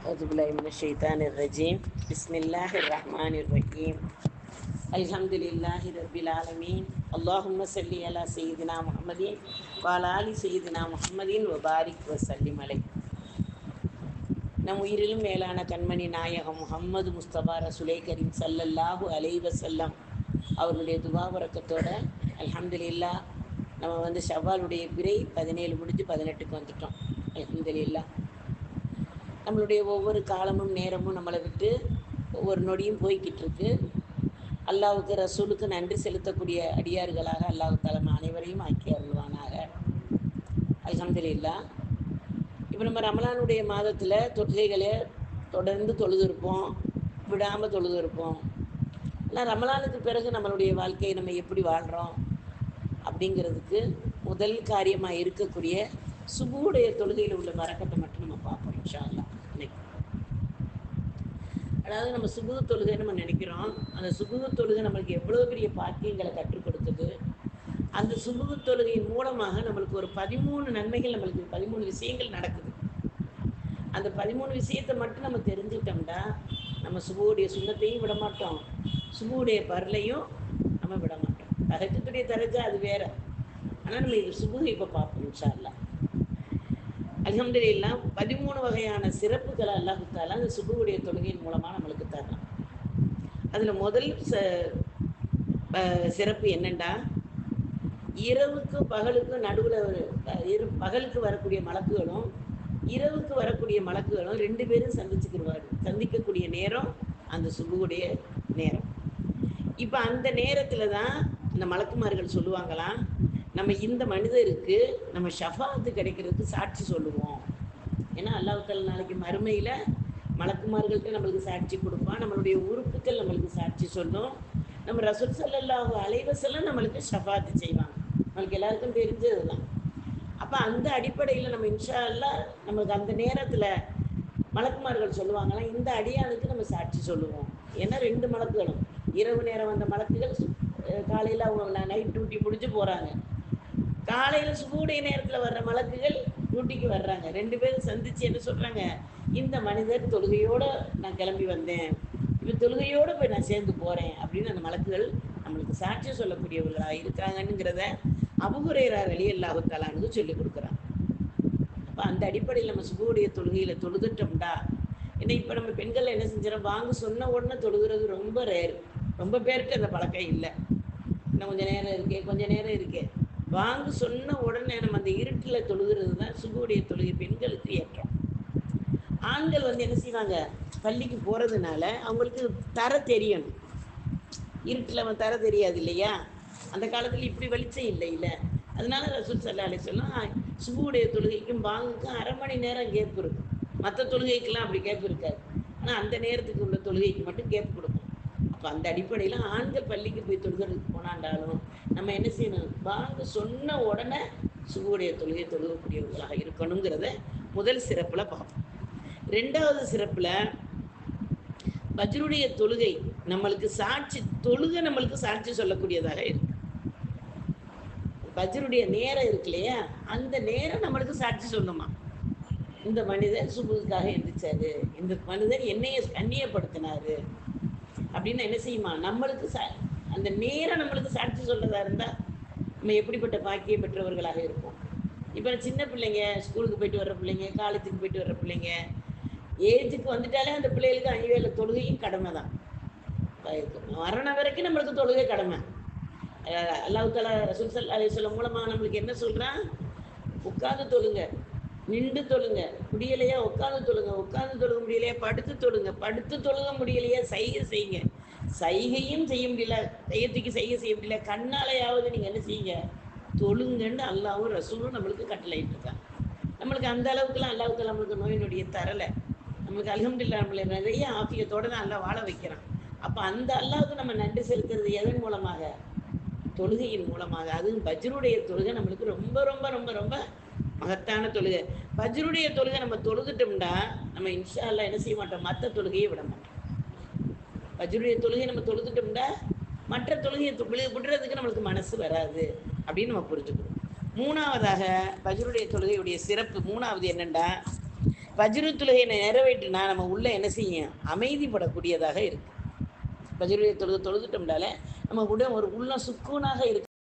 அவுதுபுல்லாஹி மின ஷைத்தானிர் ரஜீம் பிஸ்மில்லாஹிர் ரஹ்மானிர் ரஹீம் அல்ஹம்துலில்லாஹி ரப்பில் ஆலமீன் அல்லாஹும்ம சல்லி அலா சையதினா முஹம்மதின் வாலாலி சையதினா முஹம்மதின் வபாரிக் வசல்லி மலை நம் உயிரிலும் மேலான கண்மணி நாயகம் முகம்மது முஸ்தபா ரசுலே கரீம் சல்லல்லாஹு அலை வசல்லம் அவர்களுடைய துபா உறக்கத்தோட அல்ஹம்துலில்லா நம்ம வந்து ஷவாலுடைய பிறை பதினேழு முடிஞ்சு பதினெட்டுக்கு வந்துட்டோம். அல்ஹம்துலில்லா நம்மளுடைய ஒவ்வொரு காலமும் நேரமும் நம்மளை விட்டு ஒவ்வொரு நொடியும் போய்கிட்டு இருக்கு அல்லாவுக்கு ரசூலுக்கு நன்றி செலுத்தக்கூடிய அடியார்களாக அல்லாஹு தலைமை அனைவரையும் ஆக்கி அருள்வானாக. அலமதுல்லா இப்போ நம்ம ரமலானுடைய மாதத்தில் தொழுகைகளை தொடர்ந்து தொழுது இருப்போம் விடாமல் தொழுது இருப்போம் ஆனால் ரமலானுக்கு பிறகு நம்மளுடைய வாழ்க்கையை நம்ம எப்படி வாழ்கிறோம் அப்படிங்கிறதுக்கு முதல் காரியமாக இருக்கக்கூடிய சுபுடைய தொழுகையில் உள்ள வரக்கத்தை மட்டும் நம்ம பார்ப்போம் இன்ஷா அல்லாஹ் அதாவது நம்ம சுகுத தொழுகை நம்ம நினைக்கிறோம். அந்த சுகுத தொழுகை நம்மளுக்கு எவ்வளோ பெரிய பாக்கியங்களை கற்றுக் கொடுத்தது. அந்த சுகுத தொழுகையின் மூலமாக நம்மளுக்கு ஒரு பதிமூணு நன்மைகள் நம்மளுக்கு பதிமூணு விஷயங்கள் நடக்குது. அந்த பதிமூணு விஷயத்தை மட்டும் நம்ம தெரிஞ்சுக்கிட்டோம்னா நம்ம சுகுடைய சுண்ணத்தையும் விட மாட்டோம். சுபுவுடைய பரலையும் நம்ம விட மாட்டோம். தகஜத்துடைய தரஜா அது வேற. ஆனால் நம்ம இது சுகுதை இப்போ பார்ப்போம் இன்ஷா அல்லாஹ் பதிமூணு வகையான சிறப்புகளை அல்லாஹு அந்த சுபுவுடைய தொழுகையின் மூலமாக நம்மளுக்கு தரலாம் அதில் முதல் ச சிறப்பு என்னென்னா இரவுக்கும் பகலுக்கும் நடுவில் இரு பகலுக்கு வரக்கூடிய மலக்குகளும் இரவுக்கு வரக்கூடிய மலக்குகளும் ரெண்டு பேரும் சந்திச்சுக்கிடுவார் சந்திக்கக்கூடிய நேரம் அந்த சுபுவுடைய நேரம். இப்போ அந்த நேரத்தில் தான் இந்த மலக்குமார்கள் சொல்லுவாங்களாம் நம்ம இந்த மனிதருக்கு நம்ம ஷஃபாத்து கிடைக்கிறதுக்கு சாட்சி சொல்லுவோம். ஏன்னா அல்லாஹால நாளைக்கு மறுமையில் மலக்குமார்கள்ட்ட நம்மளுக்கு சாட்சி கொடுப்பான். நம்மளுடைய உறுப்புகள் நம்மளுக்கு சாட்சி சொல்லும். நம்ம ரசூல் ஸல்லல்லாஹு அலைவசெல்லாம் நம்மளுக்கு ஷஃபாத்து செய்வாங்க. நம்மளுக்கு எல்லாருக்கும் தெரிஞ்சது தான் அப்போ அந்த அடிப்படையில் நம்ம இன்ஷா அல்லாஹ் நமக்கு அந்த நேரத்தில் மலக்குமார்கள் சொல்லுவாங்களாம் இந்த அடியானுக்கு நம்ம சாட்சி சொல்லுவோம். ஏன்னா ரெண்டு மலக்குகளும். இரவு நேரம் வந்த மலக்குகள் காலையில் அவங்க நைட் டியூட்டி முடிஞ்சு போகிறாங்க காலையில் சுபுடைய நேரத்தில் வர்ற மலக்குகள் டியூட்டிக்கு வர்றாங்க. ரெண்டு பேரும் சந்திச்சு என்ன சொல்கிறாங்க இந்த மனிதர் தொழுகையோடு நான் கிளம்பி வந்தேன். இப்போ தொழுகையோடு போய் நான் சேர்ந்து போகிறேன் அப்படின்னு அந்த மலக்குகள் நம்மளுக்கு சாட்சி சொல்லக்கூடியவர்களாக இருக்காங்கன்னுங்கிறத அபுகுரேரா வெளி அல்லாஹு சொல்லி கொடுக்குறாங்க. அப்போ அந்த அடிப்படையில் நம்ம சுகுடைய தொழுகையில் தொழுதுட்டோம்டா. ஏன்னா இப்போ நம்ம பெண்கள் என்ன செஞ்சிடறோம் வாங்க சொன்ன உடனே தொழுகிறது ரொம்ப ரேர் ரொம்ப பேருக்கு அந்த பழக்கம் இல்லை. இன்னும் கொஞ்சம் நேரம் இருக்கே கொஞ்சம் நேரம் இருக்கே. வாங்க சொன்ன உடனே நம்ம அந்த இருட்டில் தொழுகிறது தான் சுகுடைய தொழுகை பெண்களுக்கு ஏற்றம். ஆண்கள் வந்து என்ன செய்வாங்க? பள்ளிக்கு போகிறதுனால அவங்களுக்கு தர தெரியணும். இருட்டில் அவன் தர தெரியாது இல்லையா? அந்த காலத்தில் இப்படி வெளிச்சம் இல்லை இல்லை. அதனால ரசூல் சல்லா அலி சுகுடைய தொழுகைக்கும் பாங்குக்கும் அரை மணி நேரம் கேப் இருக்கும். மற்ற தொழுகைக்கெல்லாம் அப்படி கேப் இருக்காது. ஆனால் அந்த நேரத்துக்கு உள்ள தொழுகைக்கு மட்டும் கேப் கொடுக்கும். அப்போ அந்த அடிப்படையில் ஆண்கள் பள்ளிக்கு போய் தொழுகிறதுக்கு போனாண்டாலும் நம்ம என்ன செய்யணும்? பாங்கு சொன்ன உடனே சுகுடைய தொழுகை தொழுகக்கூடியவர்களாக இருக்கணுங்கிறத முதல் சிறப்பில் பார்ப்போம். ரெண்டாவது சிறப்பில் பஜ்ருடைய தொழுகை நம்மளுக்கு சாட்சி தொழுகை நம்மளுக்கு சாட்சி சொல்லக்கூடியதாக இருக்கு. பஜ்ருடைய நேரம் இருக்கு இல்லையா? அந்த நேரம் நம்மளுக்கு சாட்சி சொல்லுமா? இந்த மனிதர் சுபுக்காக எந்திரிச்சாரு. இந்த மனிதர் என்னைய கண்ணியப்படுத்தினாரு அப்படின்னு என்ன செய்யுமா? நம்மளுக்கு சா அந்த நேரம் நம்மளுக்கு சாட்சி சொல்றதா இருந்தா நம்ம எப்படிப்பட்ட பாக்கியம் பெற்றவர்களாக இருப்போம். இப்போ சின்ன பிள்ளைங்க ஸ்கூலுக்கு போயிட்டு வர்ற பிள்ளைங்க காலேஜுக்கு போயிட்டு வர்ற பிள்ளைங்க ஏஜுக்கு வந்துட்டாலே அந்த பிள்ளைகளுக்கு அணிவேல தொழுகையும் கடமை தான். மரணம் வரைக்கும் நம்மளுக்கு தொழுகை கடமை. அஹ் அல்லாஹ் தாலா ரசூல் சல்லா மூலமாக நம்மளுக்கு என்ன சொல்கிறான் உட்காந்து தொழுங்க. நின்று தொழுங்க. முடியலையா உட்காந்து தொழுங்க. உட்காந்து தொழுக முடியலையா? படுத்து தொழுங்க. படுத்து தொழுக முடியலையா? செய்ய செய்யுங்க. சைகையும் செய்ய முடியல தையத்துக்கு செய்ய செய்ய முடியல. கண்ணாலையாவது நீங்கள் என்ன செய்யுங்க? தொழுங்கன்னு அல்லாவும் ரசூலும் நம்மளுக்கு கட்டளையிட்டு இருக்காங்க. நம்மளுக்கு அந்த அளவுக்குலாம் அல்லாஹ் நம்மளுக்கு நோய் நொடியை தரலை. நம்மளுக்கு அல்ஹம்துலில்லாஹ் நம்மளை நிறைய ஆப்பியத்தோட தான் அல்லாஹ் வாழ வைக்கிறான். அப்போ அந்த அல்லாவுக்கு நம்ம நன்றி செலுத்துறது எதன் மூலமாக? தொழுகையின் மூலமாக. அதுவும் பஜ்ருடைய தொழுகை நம்மளுக்கு ரொம்ப ரொம்ப ரொம்ப ரொம்ப மகத்தான தொழுகை. பஜ்ருடைய தொழுகை நம்ம தொழுதுட்டோம்னா நம்ம இன்ஷா அல்லா என்ன செய்ய மாட்டோம்? மற்ற தொழுகையை விட மாட்டோம். வஜ்ருடைய தொழுகை நம்ம தொழுதுட்டோம்னா மற்ற தொழுகையை விடுறதுக்கு நம்மளுக்கு மனசு வராது அப்படின்னு நம்ம புரிஞ்சுக்கணும். மூணாவதாக வஜ்ருடைய தொழுகையுடைய சிறப்பு மூணாவது என்னென்னா வஜ்ரு தொழுகையை நிறைவேற்றினா நம்ம உள்ள என்ன செய்யும் அமைதிப்படக்கூடியதாக இருக்கு. வஜ்ருடைய தொழுகை தொழுதுட்டோம்னால நம்ம உடல் ஒரு உள்ள சுக்கூனாக இருக்கு.